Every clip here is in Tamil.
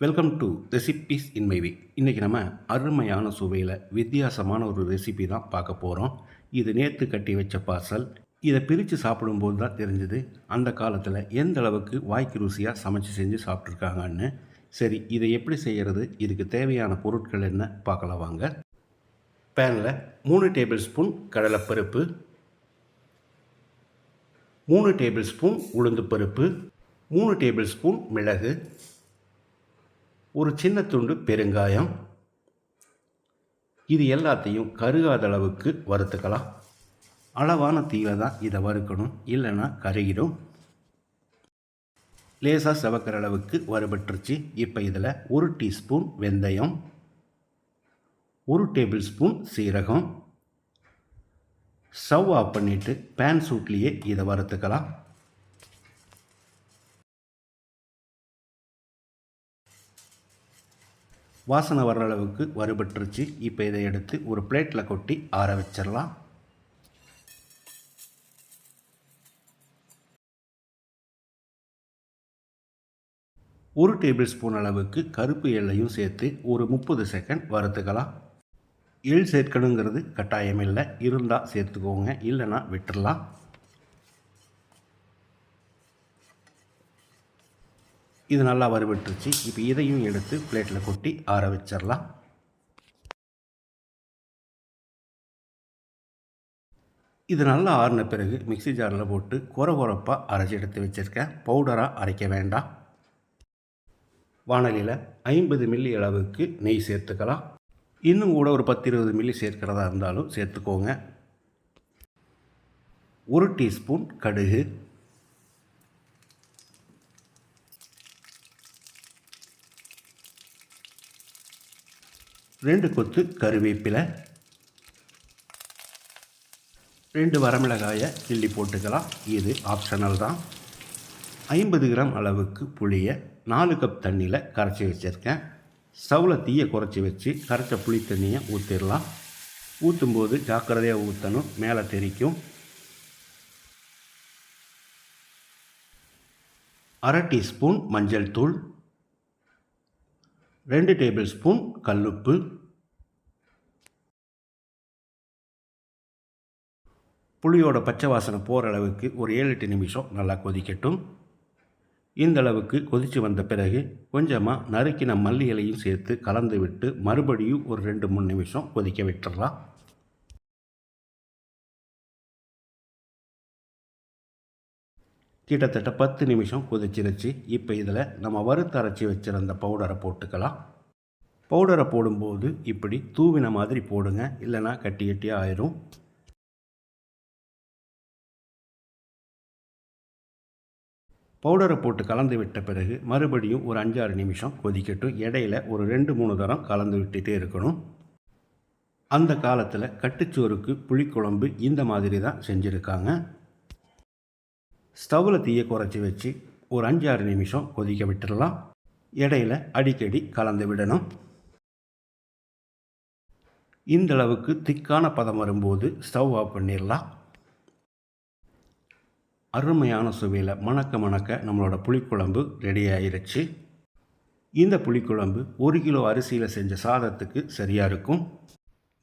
Welcome to recipes in my way இன்றைக்கி நம்ம அருமையான சுவையில் வித்தியாசமான ஒரு ரெசிபி தான் பார்க்க போகிறோம் இது நேற்று கட்டி வச்ச பார்சல் இதை பிரித்து சாப்பிடும்போது தான் தெரிஞ்சுது அந்த காலத்தில் எந்த அளவுக்கு வாய்க்கு ருசியாக சமைச்சு செஞ்சு சாப்பிட்ருக்காங்கன்னு சரி இதை எப்படி செய்கிறது இதுக்கு தேவையான பொருட்கள் என்ன? பார்க்கலாம் வாங்க. பேனில் மூணு டேபிள் ஸ்பூன் கடலைப்பருப்பு. மூணு டேபிள் ஸ்பூன் உளுந்து பருப்பு. மூணு டேபிள் ஸ்பூன் மிளகு. ஒரு சின்ன துண்டு பெருங்காயம். இது எல்லாத்தையும் கருகாத அளவுக்கு வறுத்துக்கலாம். அளவான தீயில தான் இதை வறுக்கணும். இல்லைன்னா கருகிடும். லேசாக செவக்கிற அளவுக்கு வறுபட்டுருச்சு. இப்போ இதில் ஒரு டீஸ்பூன் வெந்தயம் ஒரு டேபிள் ஸ்பூன் சீரகம். ஸ்டவ் ஆஃப் பண்ணிவிட்டு பேன் சூட்லேயே இதை வறுத்துக்கலாம். வாசனை வர்ற அளவுக்கு வறுபட்டுருச்சு. இப்போ இதை எடுத்து ஒரு பிளேட்டில் கொட்டி ஆற வச்சிடலாம். ஒரு டேபிள் ஸ்பூன் அளவுக்கு கருப்பு எள்ளையும் சேர்த்து ஒரு முப்பது செகண்ட் வறுத்துக்கலாம். எள் சேர்க்கணுங்கிறது கட்டாயம் இல்லை இருந்தால் சேர்த்துக்கோங்க. இல்லைன்னா விட்டுடலாம் இது நல்லா வறுபட்டுருச்சு. இப்போ இதையும் எடுத்து பிளேட்டில் கொட்டி ஆற வச்சிடலாம் இது நல்லா ஆறின பிறகு மிக்சி ஜாரில் போட்டு குறை குறப்பாக அரைச்சி எடுத்து வச்சுருக்கேன். பவுடராக அரைக்க வேண்டாம். வானலியில் ஐம்பது மில்லி அளவுக்கு நெய் சேர்த்துக்கலாம். இன்னும் கூட ஒரு பத்து இருபது மில்லி சேர்க்கிறதா இருந்தாலும் சேர்த்துக்கோங்க. ஒரு டீஸ்பூன் கடுகு ரெண்டு கொத்து கருவேப்பிலை ரெண்டு வரமிளகாயை கிள்ளி போட்டுக்கலாம். இது ஆப்ஷனல் தான். ஐம்பது கிராம் அளவுக்கு புளியை நாலு கப் தண்ணியில் கரைச்சி வச்சுருக்கேன். ஸ்டவ்வில் தீயை குறைச்சி வச்சு கரைச்ச புளி தண்ணியை ஊற்றிடலாம் ஊற்றும்போது ஜாக்கிரதையாக ஊற்றணும் மேலே தெரிக்கும். அரை டீஸ்பூன் மஞ்சள் தூள் ரெண்டு டேபிள் ஸ்பூன் கல்லுப்பு. புளியோட பச்சை வாசனை போகிற அளவுக்கு ஒரு ஏழு எட்டு நிமிஷம் நல்லா கொதிக்கட்டும். இந்த அளவுக்கு கொதித்து வந்த பிறகு கொஞ்சமாக நறுக்கின மல்லி இலையும் சேர்த்து கலந்து விட்டு மறுபடியும் ஒரு ரெண்டு மூணு நிமிஷம் கொதிக்க விட்டுடலாம் கிட்டத்தட்ட பத்து நிமிஷம் கொதிச்சிருச்சு. இப்போ இதில் நம்ம வறுத்தரைச்சி வச்சுருந்த பவுடரை போட்டுக்கலாம். பவுடரை போடும்போது இப்படி தூவின மாதிரி போடுங்க. இல்லைனா கட்டி கட்டியாக ஆயிரும். பவுடரை போட்டு கலந்து விட்ட பிறகு மறுபடியும் ஒரு அஞ்சாறு நிமிஷம் கொதிக்கட்டும். இடையில ஒரு ரெண்டு மூணு தரம் கலந்து விட்டுட்டே இருக்கணும். அந்த காலத்தில் கட்டுச்சோறுக்கு புளிக்குழம்பு இந்த மாதிரி தான் செஞ்சுருக்காங்க. ஸ்டவ்வில் தீயை குறைச்சி வச்சு ஒரு அஞ்சாறு நிமிஷம் கொதிக்க விட்டுடலாம் இடையில அடிக்கடி கலந்து விடணும். இந்தளவுக்கு திக்கான பதம் வரும்போது ஸ்டவ் ஆஃப் பண்ணிடலாம். அருமையான சுவையில் மணக்க மணக்க நம்மளோட புளிக்குழம்பு ரெடி ஆயிருச்சு. இந்த புளிக்குழம்பு ஒரு கிலோ அரிசியில் செஞ்ச சாதத்துக்கு சரியாக இருக்கும்.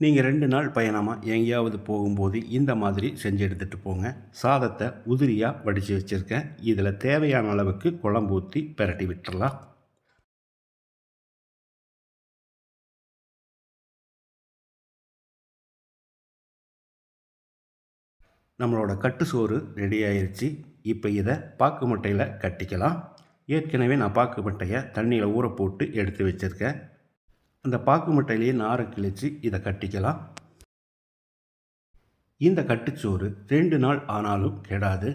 நீங்கள் ரெண்டு நாள் பயணமாக எங்கேயாவது போகும்போது இந்த மாதிரி செஞ்சு எடுத்துகிட்டு போங்க. சாதத்தை உதிரியாக வடித்து வச்சுருக்கேன். இதில் தேவையான அளவுக்கு குழம்பு ஊற்றி பெரட்டி விட்டுடலாம் நம்மளோட கட்டு சோறு ரெடி இப்போ இதை பாக்கு முட்டையில் கட்டிக்கலாம். ஏற்கனவே நான் பாக்கு மட்டையை தண்ணியில் ஊற போட்டு எடுத்து வச்சுருக்கேன். அந்த பாக்கு முட்டையிலேயே நாரை கிழித்து இதை கட்டிக்கலாம். இந்த கட்டுச்சோறு ரெண்டு நாள் ஆனாலும் கெடாது.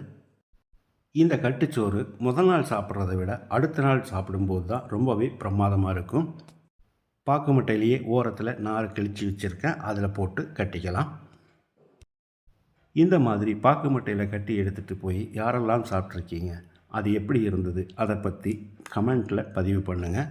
இந்த கட்டுச்சோறு முதல் நாள் சாப்பிட்றத விட அடுத்த நாள் சாப்பிடும்போது தான் ரொம்பவே பிரமாதமாக இருக்கும். பாக்கு முட்டையிலேயே ஓரத்தில் நாரை கிழித்து வச்சுருக்கேன். அதில் போட்டு கட்டிக்கலாம். இந்த மாதிரி பாக்கு மட்டையில் கட்டி எடுத்துகிட்டு போய் யாரெல்லாம் சாப்பிட்ருக்கீங்க? அது எப்படி இருந்தது? அதை பற்றி கமெண்ட்டில் பதிவு பண்ணுங்கள்